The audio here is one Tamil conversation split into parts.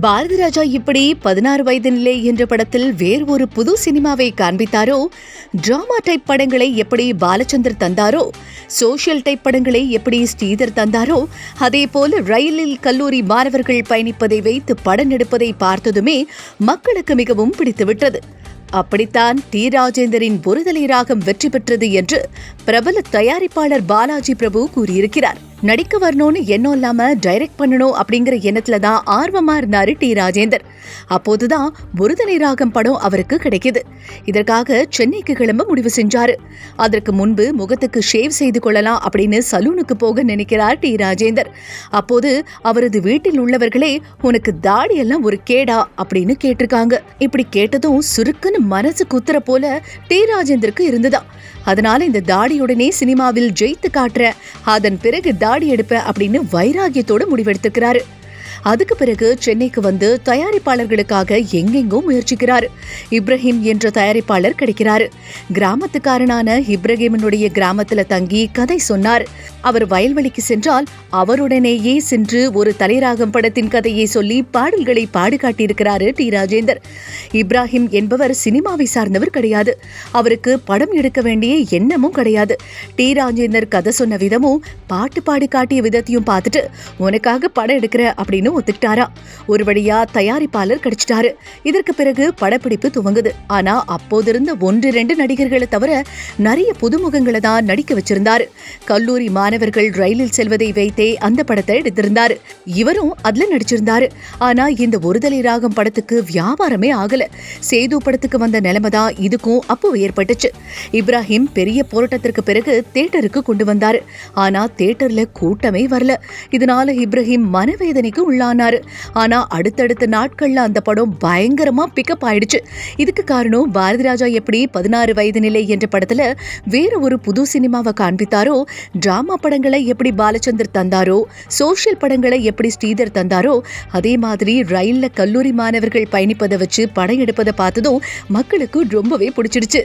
பாரதி ராஜா இப்படி பதினாறு வயது நிலை என்ற படத்தில் வேறு ஒரு புது சினிமாவை காண்பித்தாரோ? டிராமா டைப் படங்களை எப்படி பாலச்சந்தர் தந்தாரோ? சோஷியல் டைப் படங்களை எப்படி ஸ்ரீதர் தந்தாரோ? அதே போல ரயிலில் கல்லூரி மாணவர்கள் பயணிப்பதை வைத்து படம் எடுப்பதை பார்த்ததுமே மக்களுக்கு மிகவும் பிடித்துவிட்டது. அப்படித்தான் டி. ராஜேந்தரின் ஒருதலை ராகம் வெற்றி பெற்றது என்று பிரபல தயாரிப்பாளர் பாலாஜி பிரபு கூறியிருக்கிறார். நடிக்க வரணும்னு எண்ணம் இல்லாம டைரக்ட் பண்ணணும் அப்படிங்கிற எண்ணத்துல தான் ஆர்வமா இருந்தாரு டி ராஜேந்தர். அப்போதுதான் ஒருதலை ராகம் படம் அவருக்கு கிடைக்குது. இதற்காக சென்னைக்கு கிளம்ப முடிவு செஞ்சாரு. அதற்கு முன்பு முகத்துக்கு ஷேவ் செய்து கொள்ளலாம் அப்படின்னு சலூனுக்கு போக நினைக்கிறார் டி ராஜேந்தர். அப்போது அவரது வீட்டில் உள்ளவர்களே உனக்கு தாடி எல்லாம் ஒரு கேடா அப்படின்னு கேட்டிருக்காங்க. இப்படி கேட்டதும் சுருக்குன்னு மனசு குத்துற போல டி ராஜேந்தருக்கு இருந்ததா அதனால இந்த தாடியுடனே சினிமாவில் ஜெயித்து காட்டுற. அதன் பிறகு தாடி எடுப்பேன் அப்படின்னு வைராகியத்தோட முடிவெடுத்துக்கிறாரு. அதுக்கு பிறகு சென்னைக்கு வந்து தயாரிப்பாளர்களுக்காக எங்கெங்கோ முயற்சிக்கிறார். இப்ராஹிம் என்ற தயாரிப்பாளர் கிடைக்கிறார். கிராமத்துக்காரனான இப்ராஹிமனுடைய கிராமத்துல தங்கி கதை சொன்னார். அவர் வயல்வெளிக்கு சென்றால் அவருடனேயே சென்று ஒரு தலைராகம் படத்தின் கதையை சொல்லி பாடல்களை பாடுகாட்டியிருக்கிறாரு டி. ராஜேந்தர். இப்ராஹிம் என்பவர் சினிமாவை சார்ந்தவர் கிடையாது. அவருக்கு படம் எடுக்க வேண்டிய எண்ணமும் கிடையாது. டி. ராஜேந்தர் கதை சொன்ன விதமும் பாட்டு பாடி காட்டிய விதத்தையும் பார்த்துட்டு உனக்காக படம் எடுக்கிற அப்படின்னு ஒத்துக்கிட்டாரா? ஒரு வழியா தயாரிப்பாளர் கிடைச்சிட்டாரு. இதற்கு பிறகு படப்பிடிப்பு துவங்குது. ஆனா அப்போதிருந்த ஒன்று ரெண்டு நடிகர்களை தவிர நிறைய புதுமுகங்களை தான் நடிக்க வச்சிருந்தாரு. கல்லூரி மாணவர்கள் ரயிலில் செல்வதை வைத்தே அந்த படத்தை எடுத்திருந்தாரு. இவரும் அதுல நடிச்சிருந்தாரு. ஆனா இந்த ஒருதலை ராகம் படத்துக்கு வியாபாரமே ஆகல. சேது படத்துக்கு வந்த நிலைமை தான் இதுக்கும் அப்போ ஏற்பட்டுச்சு. இப்ராஹிம் பெரிய போராட்டத்திற்கு பிறகு தேட்டருக்கு கொண்டு வந்தாரு. ஆனா தேட்டர்ல கூட்டமே வரல. இதனால இப்ராஹிம் மனவேதனைக்கு உள்ளானாரு. ஆனா அடுத்தடுத்த நாட்கள்ல அந்த படம் பயங்கரமா பிக்கப் ஆயிடுச்சு. இதுக்கு காரணம் பாரதி ராஜா எப்படி பதினாறு வயது நிலை என்ற படத்துல வேற ஒரு புது சினிமாவை காண்பித்தாரோ டிராமா படங்களை எப்படி பாலச்சந்தர் தந்தாரோ சோஷியல் படங்களை எப்படி ஸ்ரீதர் தந்தாரோ அதே மாதிரி ரயில்ல கல்லூரி மாணவர்கள் பயணிப்பதை வச்சு படம் எடுப்பதை பார்த்ததும் மக்களுக்கு ரொம்பவே பிடிச்சிடுச்சு.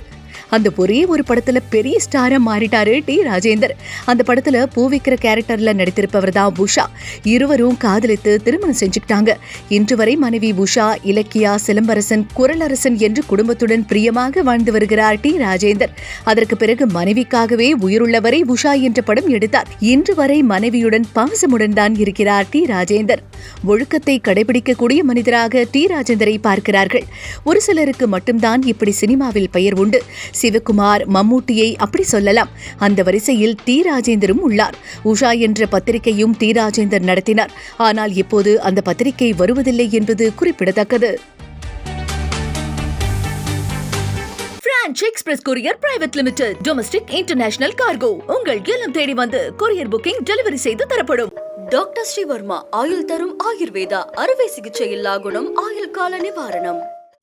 அந்த ஒரே ஒரு படத்துல பெரிய ஸ்டாரா மாறிட்டாரு டி ராஜேந்தர். அந்த படத்துல பூவிக்கிற கேரக்டர்ல நடித்திருப்பவர் தான் உஷா. இருவரும் காதலித்து திருமணம் செஞ்சுக்கிட்டாங்க. இன்று வரை மனைவி உஷா இலக்கியா சிலம்பரசன் குரலரசன் என்று குடும்பத்துடன் பிரியமாக வாழ்ந்து வருகிறார் டி ராஜேந்தர். அதற்கு பிறகு மனைவிக்காகவே உயிருள்ளவரை உஷா என்ற படம் எடுத்தார். இன்று வரை மனைவியுடன் பாசமுடன் தான் இருக்கிறார் டி ராஜேந்தர். ஒழுக்கத்தை கடைபிடிக்கக்கூடிய மனிதராக டி ராஜேந்தரை பார்க்கிறார்கள். ஒரு சிலருக்கு மட்டும்தான் இப்படி சினிமாவில் பெயர் உண்டு. சிவகுமார் மம்மூட்டியை அப்படி சொல்லலாம். அந்த வரிசையில் டி. ராஜேந்தரும் உள்ளார். உஷா என்ற பத்திரிகையும் டி. ராஜேந்தர் நடத்தினார். ஆனால் இப்போது அந்த பத்திரிகை வருவதில்லை என்பது குறிப்பிடத்தக்கது. Branch express courier private limited domestic international cargo உங்கள் இல்லம் தேடி வந்து கொரியர் புக்கிங் டெலிவரி செய்து தரப்படும். டாக்டர் ஸ்ரீவர்மா ஆயுள் தரும் ஆயுர்வேதா அறுவை சிகிச்சை இல்லா குணம் ஆயுள் கால நிவாரணம்.